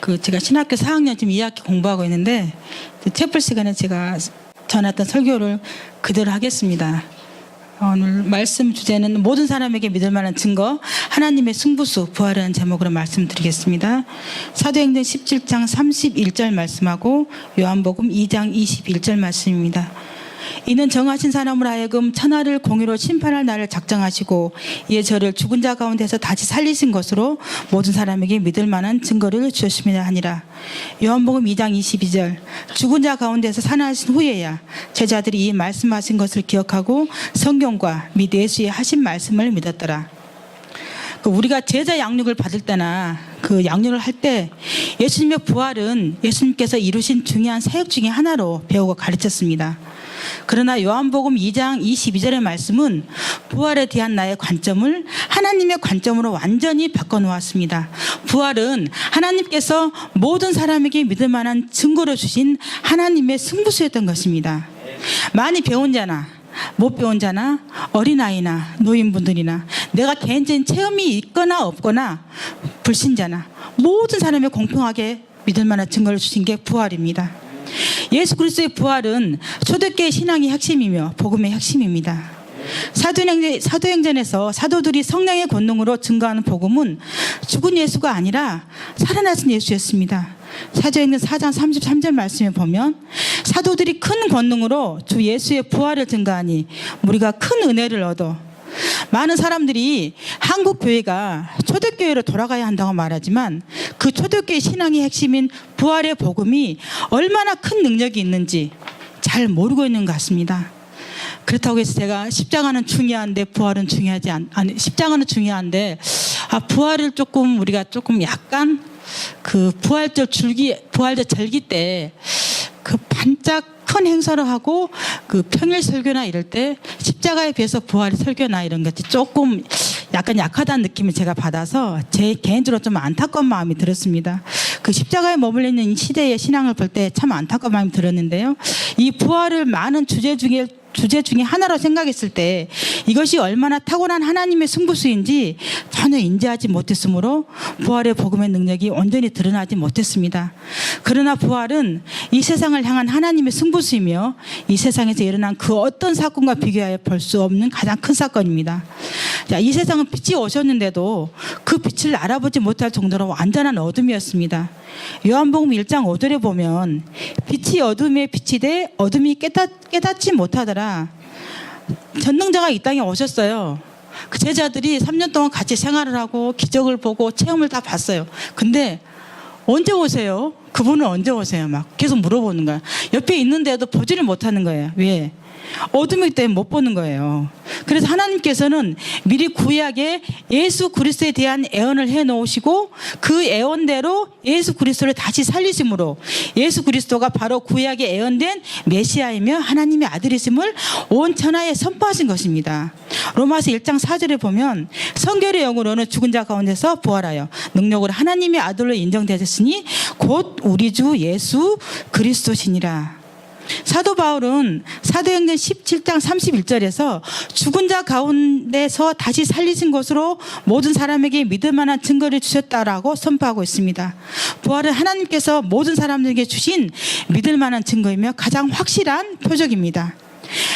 그 제가 신학교 4학년 지금 2학기 공부하고 있는데 그 채플 시간에 제가 전했던 설교를 그대로 하겠습니다. 오늘 말씀 주제는 모든 사람에게 믿을 만한 증거 하나님의 승부수 부활이라는 제목으로 말씀드리겠습니다. 사도행전 17장 31절 말씀하고 요한복음 2장 21절 말씀입니다. 이는 정하신 사람으로 하여금 천하를 공의로 심판할 날을 작정하시고 이에 저를 죽은 자 가운데서 다시 살리신 것으로 모든 사람에게 믿을 만한 증거를 주셨습니다 하니라. 요한복음 2장 22절 죽은 자 가운데서 살아나신 후에야 제자들이 이 말씀하신 것을 기억하고 성경과 및 예수의 하신 말씀을 믿었더라. 그 우리가 제자 양육을 받을 때나 그 양육을 할 때 예수님의 부활은 예수님께서 이루신 중요한 사역 중의 하나로 배우고 가르쳤습니다. 그러나 요한복음 2장 22절의 말씀은 부활에 대한 나의 관점을 하나님의 관점으로 완전히 바꿔놓았습니다. 부활은 하나님께서 모든 사람에게 믿을 만한 증거를 주신 하나님의 승부수였던 것입니다. 많이 배운 자나 못 배운 자나 어린아이나 노인분들이나 내가 개인적인 체험이 있거나 없거나 불신자나 모든 사람이 공평하게 믿을 만한 증거를 주신 게 부활입니다. 예수 그리스도의 부활은 초대교회 신앙의 핵심이며 복음의 핵심입니다. 사도행전, 사도행전에서 사도들이 성령의 권능으로 증거하는 복음은 죽은 예수가 아니라 살아나신 예수였습니다. 사도행전 4장 33절 말씀에 보면 사도들이 큰 권능으로 주 예수의 부활을 증거하니 우리가 큰 은혜를 얻어 많은 사람들이 한국 교회가 초대교회로 돌아가야 한다고 말하지만 그 초대교회 신앙의 핵심인 부활의 복음이 얼마나 큰 능력이 있는지 잘 모르고 있는 것 같습니다. 그렇다고 해서 제가 십자가는 중요한데 부활은 중요하지 않 아니 십자가는 중요한데 아 부활을 조금 우리가 조금 약간 그 부활절 줄기 부활절 절기 때 그 반짝 큰 행사를 하고 그 평일 설교나 이럴 때 십자가에 비해서 부활 설교나 이런 것이 조금 약간 약하다는 느낌을 제가 받아서 제 개인적으로 좀 안타까운 마음이 들었습니다. 그 십자가에 이 시대의 신앙을 볼 때 참 안타까운 마음이 들었는데요. 이 부활을 많은 주제 중에 주제 중에 하나로 생각했을 때 이것이 얼마나 타고난 하나님의 승부수인지 전혀 인지하지 못했으므로 부활의 복음의 능력이 온전히 드러나지 못했습니다. 그러나 부활은 이 세상을 향한 하나님의 승부수이며 이 세상에서 일어난 그 어떤 사건과 비교하여 볼 수 없는 가장 큰 사건입니다. 자, 이 세상은 빛이 오셨는데도 그 빛을 알아보지 못할 정도로 완전한 어둠이었습니다. 요한복음 1장 5절에 보면 빛이 어둠에 빛이 돼 어둠이 깨닫, 깨닫지 못하더라. 전능자가 이 땅에 오셨어요. 그 제자들이 3년 동안 같이 생활을 하고 기적을 보고 체험을 다 봤어요. 근데 언제 오세요? 그분은 언제 오세요? 막 계속 물어보는 거야. 옆에 있는데도 보지를 못하는 거예요. 왜? 어둠이기 때문에 못 보는 거예요. 그래서 하나님께서는 미리 구약에 예수 그리스도에 대한 애언을 해 놓으시고 그 애언대로 예수 그리스도를 다시 살리심으로 예수 그리스도가 바로 구약에 애언된 메시아이며 하나님의 아들이심을 온 천하에 선포하신 것입니다. 로마서 1장 4절에 보면 성결의 영으로는 죽은 자 가운데서 부활하여 능력으로 하나님의 아들로 인정되셨으니 곧 우리 주 예수 그리스도시니라. 사도 바울은 사도행전 17장 31절에서 죽은 자 가운데서 다시 살리신 것으로 모든 사람에게 믿을 만한 증거를 주셨다라고 선포하고 있습니다. 부활은 하나님께서 모든 사람들에게 주신 믿을 만한 증거이며 가장 확실한 표적입니다.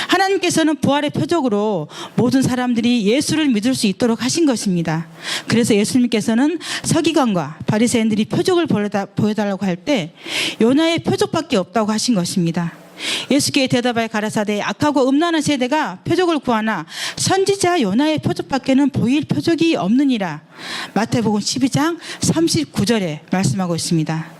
하나님께서는 부활의 표적으로 모든 사람들이 예수를 믿을 수 있도록 하신 것입니다. 그래서 예수님께서는 서기관과 바리새인들이 표적을 보여달라고 할 때 요나의 표적밖에 없다고 하신 것입니다. 예수께 대답하여 가라사대 악하고 음란한 세대가 표적을 구하나 선지자 요나의 표적밖에는 보일 표적이 없느니라. 마태복음 12장 39절에 말씀하고 있습니다.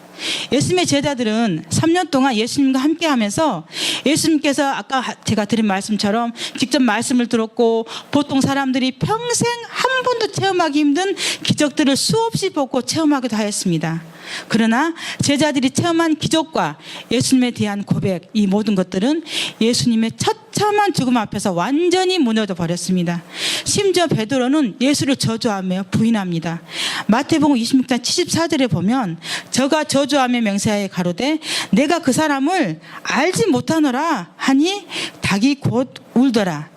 예수님의 제자들은 3년 동안 예수님과 함께 하면서 예수님께서 아까 제가 드린 말씀처럼 직접 말씀을 들었고 보통 사람들이 평생 한 번도 체험하기 힘든 기적들을 수없이 보고 체험하기도 하였습니다. 그러나 제자들이 체험한 기적과 예수님에 대한 고백, 이 모든 것들은 예수님의 처참한 죽음 앞에서 완전히 무너져 버렸습니다. 심지어 베드로는 예수를 저주하며 부인합니다. 마태복음 26장 74절에 보면 저가 저주하며 맹세하여 가로되 내가 그 사람을 알지 못하노라 하니 닭이 곧 울더라.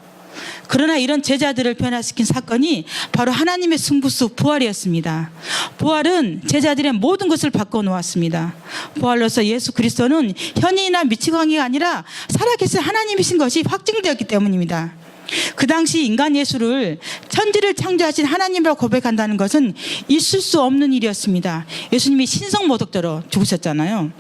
그러나 이런 제자들을 변화시킨 사건이 바로 하나님의 승부수 부활이었습니다. 부활은 제자들의 모든 것을 바꿔 놓았습니다. 부활로서 예수 그리스도는 현이나 미치고 관계가 아니라 살아계신 하나님이신 것이 확증되었기 때문입니다. 그 당시 인간 예수를 천지를 창조하신 하나님이라고 고백한다는 것은 있을 수 없는 일이었습니다. 예수님이 신성모독자로 죽으셨잖아요.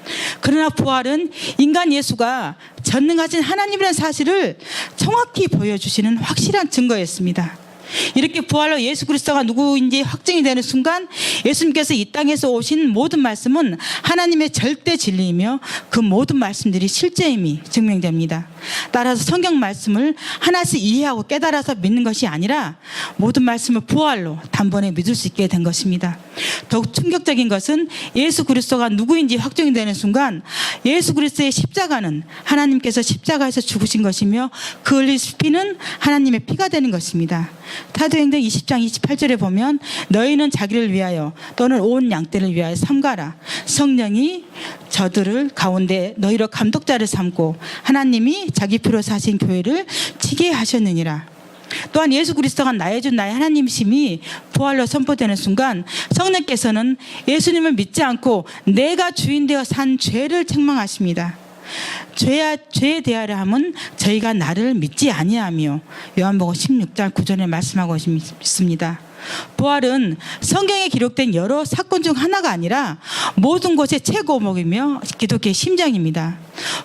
그러나 부활은 인간 예수가 전능하신 하나님이라는 사실을 정확히 보여주시는 확실한 증거였습니다. 이렇게 부활로 예수 그리스도가 누구인지 확증이 되는 순간 예수님께서 이 땅에서 오신 모든 말씀은 하나님의 절대 진리이며 그 모든 말씀들이 실제임이 증명됩니다. 따라서 성경 말씀을 하나씩 이해하고 깨달아서 믿는 것이 아니라 모든 말씀을 부활로 단번에 믿을 수 있게 된 것입니다. 더욱 충격적인 것은 예수 그리스도가 누구인지 확정이 되는 순간 예수 그리스도의 십자가는 하나님께서 십자가에서 죽으신 것이며 그 흘린 피는 하나님의 피가 되는 것입니다. 사도행전 20장 28절에 보면 너희는 자기를 위하여 또는 온 양떼를 위하여 삼가라. 성령이 저들을 가운데 너희로 감독자를 삼고 하나님이 자기 피로 사신 교회를 지게 하셨느니라. 또한 예수 그리스도가 나의 주 나의 하나님심이 부활로 선포되는 순간 성령께서는 예수님을 믿지 않고 내가 주인 되어 산 죄를 책망하십니다. 죄야 죄에 대하려 함은 저희가 나를 믿지 아니하며 요한복음 16장 9절에 말씀하고 있습니다. 부활은 성경에 기록된 여러 사건 중 하나가 아니라 모든 것의 최고목이며 기독교의 심장입니다.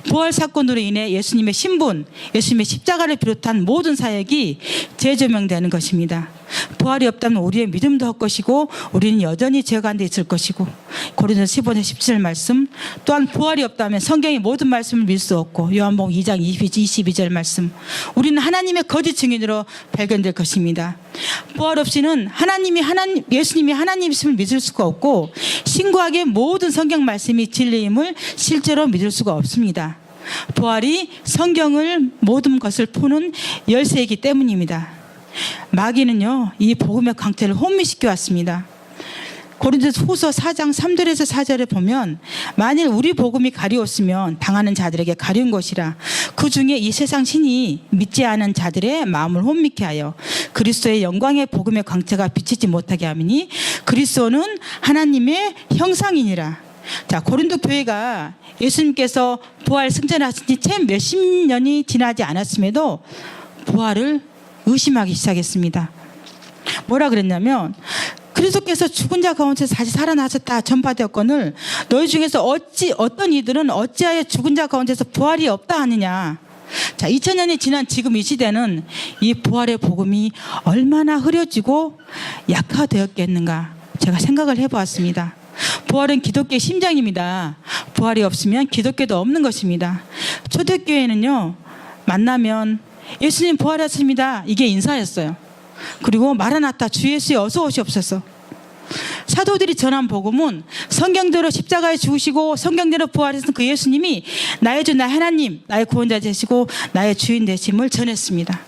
부활 사건으로 인해 예수님의 신분, 예수님의 십자가를 비롯한 모든 사역이 재조명되는 것입니다. 부활이 없다면 우리의 믿음도 헛 것이고 우리는 여전히 죄 가운데 있을 것이고 고린도서 15장 17절 말씀 또한 부활이 없다면 성경의 모든 말씀을 믿을 수 없고 요한복음 2장 22절 말씀 우리는 하나님의 거짓 증인으로 발견될 것입니다. 부활 없이는 하나님이 하나님 예수님이 하나님이심을 믿을 수가 없고 신구하게 모든 성경 말씀이 진리임을 실제로 믿을 수가 없습니다. 부활이 성경을 모든 것을 푸는 열쇠이기 때문입니다. 마귀는요, 이 복음의 강태를 혼미시켜 왔습니다. 고린도서 후서 4장 3절에서 4절에 보면 만일 우리 복음이 가리웠으면 당하는 자들에게 가려운 것이라 그 중에 이 세상 신이 믿지 않은 자들의 마음을 혼미케 하여 그리스도의 영광의 복음의 광채가 비치지 못하게 하니 그리스도는 하나님의 형상이니라 자 고린도 교회가 예수님께서 부활 승천하신 지채 몇십 년이 지나지 않았음에도 부활을 의심하기 시작했습니다. 뭐라 그랬냐면 그리스도께서 죽은 자 가운데서 다시 살아나셨다 전파되었거늘 너희 중에서 어찌 어떤 이들은 어찌하여 죽은 자 가운데서 부활이 없다 하느냐? 자 2000년이 지난 지금 이 시대는 이 부활의 복음이 얼마나 흐려지고 약화되었겠는가 제가 생각을 해보았습니다. 부활은 기독교의 심장입니다. 부활이 없으면 기독교도 없는 것입니다. 초대교회는요 만나면 예수님 부활하십니다 이게 인사였어요 그리고 마라나타 주 예수의 어서 오시옵소서. 사도들이 전한 복음은 성경대로 십자가에 죽으시고 성경대로 부활하신 그 예수님이 나의 주 나의 하나님 나의 구원자 되시고 나의 주인 되심을 전했습니다.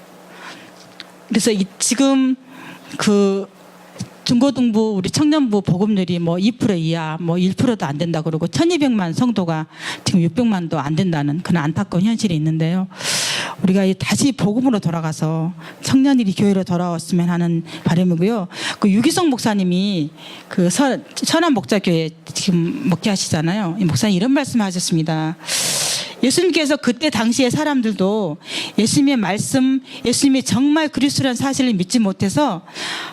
그래서 이, 지금 그 중고등부 우리 청년부 보급률이 뭐 2% 이하 뭐 1%도 안 된다 그러고 1200만 성도가 지금 600만도 안 된다는 그런 안타까운 현실이 있는데요. 우리가 다시 복음으로 돌아가서 청년들이 교회로 돌아왔으면 하는 바람이고요. 그 유기성 목사님이 그 선, 천안 목자교회 지금 목회하시잖아요. 이 목사님 이런 말씀을 하셨습니다. 예수님께서 그때 당시의 사람들도 예수님의 말씀, 예수님이 정말 그리스도라는 사실을 믿지 못해서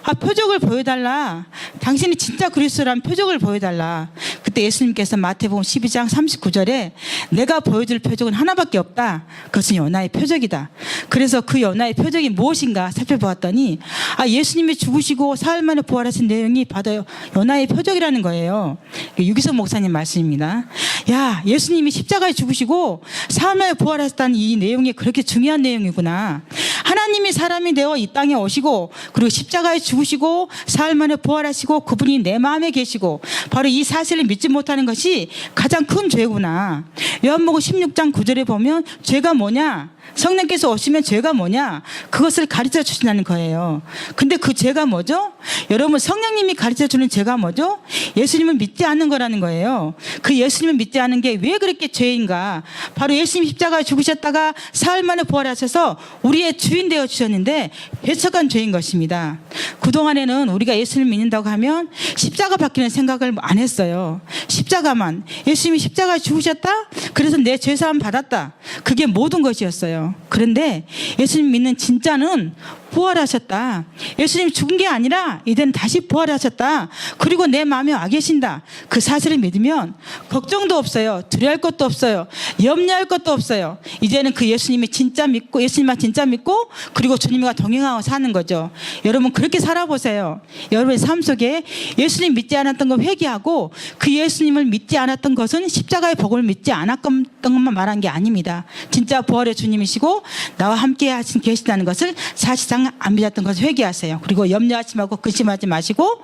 아, 표적을 보여달라. 당신이 진짜 그리스도라는 표적을 보여달라. 그때 예수님께서 마태복음 12장 39절에 내가 보여줄 표적은 하나밖에 없다. 그것은 연하의 표적이다. 그래서 그 연하의 표적이 무엇인가 살펴보았더니 아, 예수님이 죽으시고 사흘 만에 부활하신 내용이 바로 연하의 표적이라는 거예요. 유기성 목사님 말씀입니다. 야, 예수님이 십자가에 죽으시고 사흘 만에 부활하셨다는 이 내용이 그렇게 중요한 내용이구나. 하나님이 사람이 되어 이 땅에 오시고 그리고 십자가에 죽으시고 사흘 만에 부활하시고 그분이 내 마음에 계시고 바로 이 사실을 믿지 못하는 것이 가장 큰 죄구나. 요한복음 16장 9절에 보면 죄가 뭐냐? 성령께서 오시면 죄가 뭐냐? 그것을 가르쳐 주신다는 거예요. 근데 그 죄가 뭐죠? 여러분 성령님이 가르쳐 주는 죄가 뭐죠? 예수님을 믿지 않는 거라는 거예요. 그 예수님을 믿지 않는 게왜 그렇게 죄인가? 바로 예수님 십자가에 죽으셨다가 사흘 만에 부활하셔서 우리의 주인 되어 주셨는데 배척한 죄인 것입니다. 그동안에는 우리가 예수를 믿는다고 하면 십자가 받기는 생각을 안 했어요. 십자가만 예수님이 십자가에 죽으셨다? 그래서 내 죄사함 받았다. 그게 모든 것이었어요. 그런데 예수님 믿는 진짜는 부활하셨다. 예수님 죽은 게 아니라 이제는 다시 부활하셨다. 그리고 내 마음에 와 계신다. 그 사실을 믿으면 걱정도 없어요. 두려워할 것도 없어요. 염려할 것도 없어요. 이제는 그 예수님이 진짜 믿고 예수님만 진짜 믿고 그리고 주님과 동행하고 사는 거죠. 여러분 그렇게 살아보세요. 여러분의 삶 속에 예수님 믿지 않았던 거 회개하고 그 예수님을 믿지 않았던 것은 십자가의 복을 믿지 않았던 것만 말한 게 아닙니다. 진짜 부활의 주님이시고 나와 함께 하신 계시다는 것을 사실상 안 믿었던 것을 회개하세요. 그리고 염려하지 말고 근심하지 마시고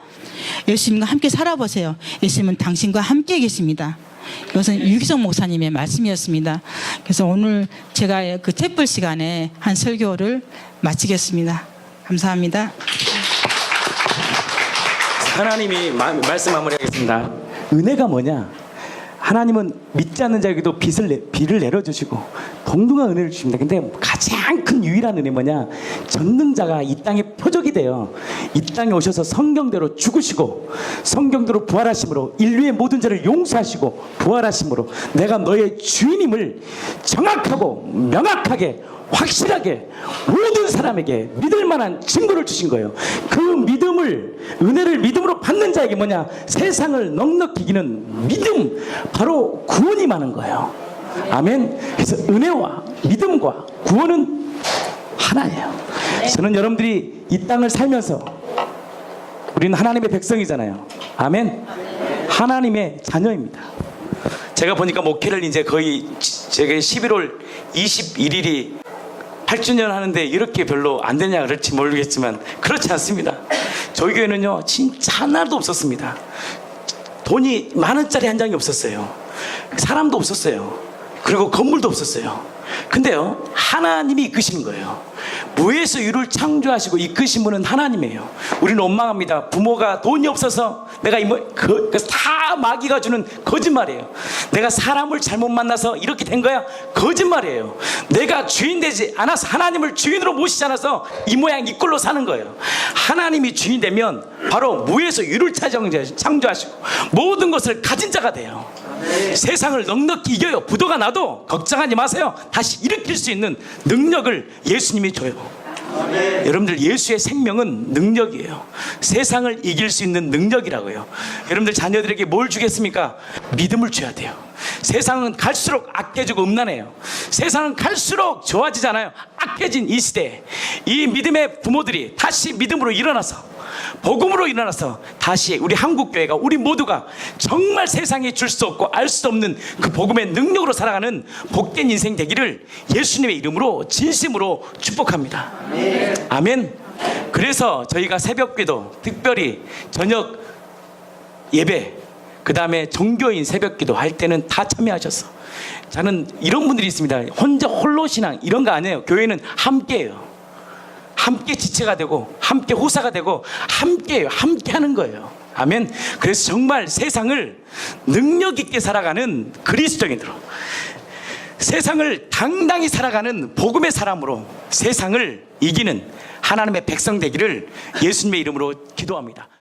예수님과 함께 살아보세요. 예수님은 당신과 함께 계십니다. 이것은 유기성 목사님의 말씀이었습니다. 그래서 오늘 제가 그 채플 시간에 한 설교를 마치겠습니다. 감사합니다. 하나님이 마- 말씀 마무리하겠습니다. 은혜가 뭐냐? 하나님은 믿지 않는 자에게도 빚을 내, 비를 내려주시고 동등한 은혜를 주십니다. 근데 가장 큰 유일한 은혜 뭐냐? 전능자가 이 땅에 표적이 돼요. 이 땅에 오셔서 성경대로 죽으시고 성경대로 부활하심으로 인류의 모든 죄를 용서하시고 부활하심으로 내가 너의 주인임을 정확하고 명확하게 확실하게 모든 사람에게 믿을 만한 증거를 주신 거예요. 그 믿음을 은혜를 믿음으로 받는 자에게 뭐냐? 세상을 넉넉히 이기는 믿음 바로 구원이 많은 거예요. 아멘. 그래서 은혜와 믿음과 구원은 하나예요. 저는 여러분들이 이 땅을 살면서 우리는 하나님의 백성이잖아요. 아멘. 하나님의 자녀입니다. 제가 보니까 목회를 이제 거의 제가 11월 21일이 8주년 하는데 이렇게 별로 안 되냐 그럴지 모르겠지만 그렇지 않습니다. 저희 교회는요 진짜 하나도 없었습니다. 돈이 만 원짜리 한 장이 없었어요. 사람도 없었어요. 그리고 건물도 없었어요. 근데요 하나님이 이끄시는 거예요. 무에서 유를 창조하시고 이끄신 분은 하나님이에요. 우리는 원망합니다. 부모가 돈이 없어서 내가 이뭐 그, 그다 마귀가 주는 거짓말이에요. 내가 사람을 잘못 만나서 이렇게 된 거야 거짓말이에요. 내가 주인 되지 않아서 하나님을 주인으로 모시지 않아서 이 모양 이 꼴로 사는 거예요. 하나님이 주인 되면 바로 무에서 유를 창조- 창조하시고 모든 것을 가진 자가 돼요. 세상을 넉넉히 이겨요. 부도가 나도 걱정하지 마세요. 다시 일으킬 수 있는 능력을 예수님이 줘요. 여러분들 예수의 생명은 능력이에요. 세상을 이길 수 있는 능력이라고요. 여러분들 자녀들에게 뭘 주겠습니까? 믿음을 줘야 돼요. 세상은 갈수록 악해지고 음란해요. 세상은 갈수록 좋아지잖아요. 악해진 이 시대에 이 믿음의 부모들이 다시 믿음으로 일어나서 복음으로 일어나서 다시 우리 한국 교회가 우리 모두가 정말 세상에 줄 수 없고 알 수 없는 그 복음의 능력으로 살아가는 복된 인생 되기를 예수님의 이름으로 진심으로 축복합니다. 아멘. 그래서 저희가 새벽기도 특별히 저녁 예배 그 다음에 종교인 새벽기도 할 때는 다 참여하셨어. 저는 이런 분들이 있습니다. 혼자 홀로 신앙 이런 거 아니에요. 교회는 함께예요. 함께 지체가 되고 함께 호사가 되고 함께요 함께 하는 거예요. 아멘. 그래서 정말 세상을 능력 있게 살아가는 그리스도인으로 세상을 당당히 살아가는 복음의 사람으로 세상을 이기는 하나님의 백성 되기를 예수님의 이름으로 기도합니다